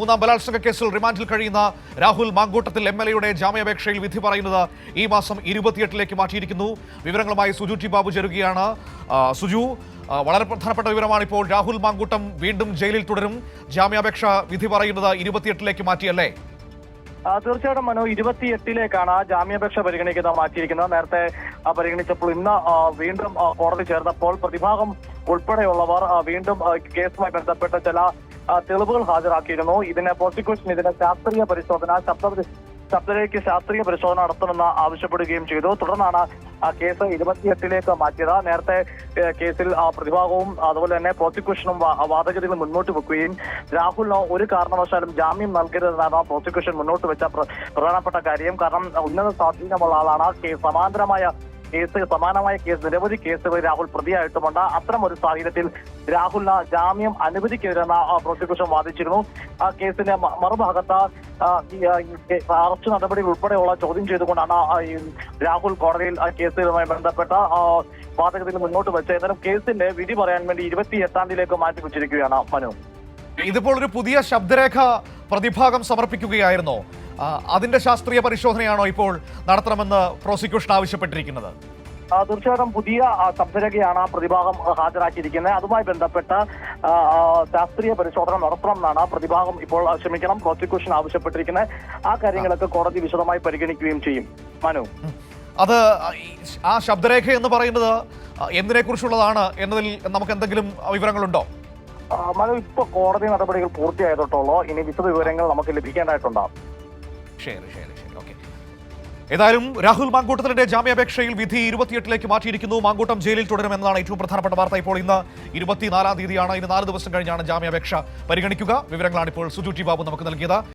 മൂന്നാം ബലാത്സംഗ കേസിൽ റിമാൻഡിൽ കഴിയുന്ന രാഹുൽ മാങ്കൂട്ടത്തിൽ എം എൽ എയുടെ ജാമ്യാപേക്ഷയിൽ വിധി പറയുന്നത് ഈ മാസം ഇരുപത്തിയെട്ടിലേക്ക് മാറ്റിയിരിക്കുന്നു. വിവരങ്ങളുമായി സുജു ടി ബാബു ചേരുകയാണ്. സുജു ആ, വളരെ പ്രധാനപ്പെട്ട വിവരമാണ് ഇപ്പോൾ രാഹുൽ മാങ്കൂട്ടം വീണ്ടും ജയിലിൽ തുടരും. ജാമ്യാപേക്ഷ വിധി പറയുന്നത് ഇരുപത്തിയെട്ടിലേക്ക് മാറ്റിയല്ലേ? ആ, തീർച്ചയായിട്ടും മനു ഇരുപത്തിയെട്ടിലേക്കാണ് ജാമ്യാപേക്ഷ പരിഗണിക്കുന്നത് മാറ്റിയിരിക്കുന്നത്. നേരത്തെ ആ, പരിഗണിച്ചപ്പോൾ ഇന്ന് വീണ്ടും കോടതി ചേർന്നപ്പോൾ പ്രതിഭാഗം ഉൾപ്പെടെയുള്ളവർ വീണ്ടും കേസുമായി ബന്ധപ്പെട്ട ചില ആ, തെളിവുകൾ ഹാജരാക്കിയിരുന്നു. ഇതിന് പ്രോസിക്യൂഷൻ ഇതിന് ശാസ്ത്രീയ പരിശോധന ശബ്ദ ശബ്ദരേഖയ്ക്ക് ശാസ്ത്രീയ പരിശോധന നടത്തണമെന്ന് ആവശ്യപ്പെടുകയും ചെയ്തു. തുടർന്നാണ് കേസ് ഇരുപത്തിയെട്ടിലേക്ക് മാറ്റിയത്. നേരത്തെ കേസിൽ പ്രതിഭാഗവും അതുപോലെ തന്നെ പ്രോസിക്യൂഷനും വാദഗതികൾ മുന്നോട്ട് വെക്കുകയും രാഹുലിന് ഒരു കാരണവശാലും ജാമ്യം നൽകരുതെന്നാണ് പ്രോസിക്യൂഷൻ മുന്നോട്ട് വെച്ച പ്ര- പ്രധാനപ്പെട്ട കാര്യം. കാരണം ഉന്നത സ്വാധീനമുള്ള ആളാണ് സമാന്തരമായ കേസ് സമാനമായ കേസ് നിരവധി കേസുകൾ രാഹുൽ പ്രതിയായിട്ടുമുണ്ട്. അത്തരം ഒരു സാഹചര്യത്തിൽ രാഹുലിന് ജാമ്യം അനുവദിക്കരുതെന്ന് പ്രോസിക്യൂഷൻ വാദിച്ചിരുന്നു. ആ കേസിന്റെ മറുഭാഗത്ത് അറസ്റ്റ് നടപടികൾ ഉൾപ്പെടെയുള്ള ചോദ്യം ചെയ്തുകൊണ്ടാണ് രാഹുൽ കോടതിയിൽ ആ കേസുമായി ബന്ധപ്പെട്ട വാദഗതിയിൽ മുന്നോട്ട് വെച്ചത്. എന്നാലും കേസിന്റെ വിധി പറയാൻ വേണ്ടി ഇരുപത്തി എട്ടാം തീയതിയിലേക്ക് മാറ്റി വെച്ചിരിക്കുകയാണ് മനു. ഇതിപ്പോൾ ഒരു പുതിയ ശബ്ദരേഖ പ്രതിഭാഗം സമർപ്പിക്കുകയായിരുന്നോ. അതിന്റെ ശാസ്ത്രീയ പരിശോധനയാണോ ഇപ്പോൾ നടത്തണമെന്ന് പ്രോസിക്യൂഷൻ ആവശ്യപ്പെട്ടിരിക്കുന്നത്? തീർച്ചയായിട്ടും പുതിയ ആ, പ്രതിഭാഗം ഹാജരാക്കിയിരിക്കുന്നത്. അതുമായി ബന്ധപ്പെട്ട ശാസ്ത്രീയ പരിശോധന നടത്തണം എന്നാണ് പ്രതിഭാഗം ഇപ്പോൾ ക്ഷമിക്കണം പ്രോസിക്യൂഷൻ ആവശ്യപ്പെട്ടിരിക്കുന്നത്. ആ കാര്യങ്ങളൊക്കെ കോടതി വിശദമായി പരിഗണിക്കുകയും ചെയ്യും. മനു? അത് ആ ശബ്ദരേഖ എന്ന് പറയുന്നത് എന്തിനെ കുറിച്ചുള്ളതാണ് എന്നതിൽ നമുക്ക് എന്തെങ്കിലും വിവരങ്ങളുണ്ടോ? മനു ഇപ്പൊ കോടതി നടപടികൾ പൂർത്തിയായതോട്ടുള്ളൂ. ഇനി വിശദ വിവരങ്ങൾ നമുക്ക് ലഭിക്കേണ്ടതായിട്ടുണ്ടാവും ശരി ശരി ശരി ഓക്കെ. ഏതായാലും രാഹുൽ മാങ്കൂട്ടത്തിന്റെ ജാമ്യാപേക്ഷയിൽ വിധി ഇരുപത്തിയെട്ടിലേക്ക് മാറ്റിയിരിക്കുന്നു. മാങ്കൂട്ടം ജയിലിൽ തുടരുമെന്നതാണ് ഏറ്റവും പ്രധാനപ്പെട്ട വാർത്ത. ഇപ്പോൾ ഇന്ന് ഇരുപത്തിനാലാം തീയതിയാണ്. ഇന്ന് നാല് ദിവസം കഴിഞ്ഞാണ് ജാമ്യാപേക്ഷ പരിഗണിക്കുക. വിവരങ്ങളാണ് ഇപ്പോൾ സുജു ബാബു നമുക്ക് നൽകിയത്.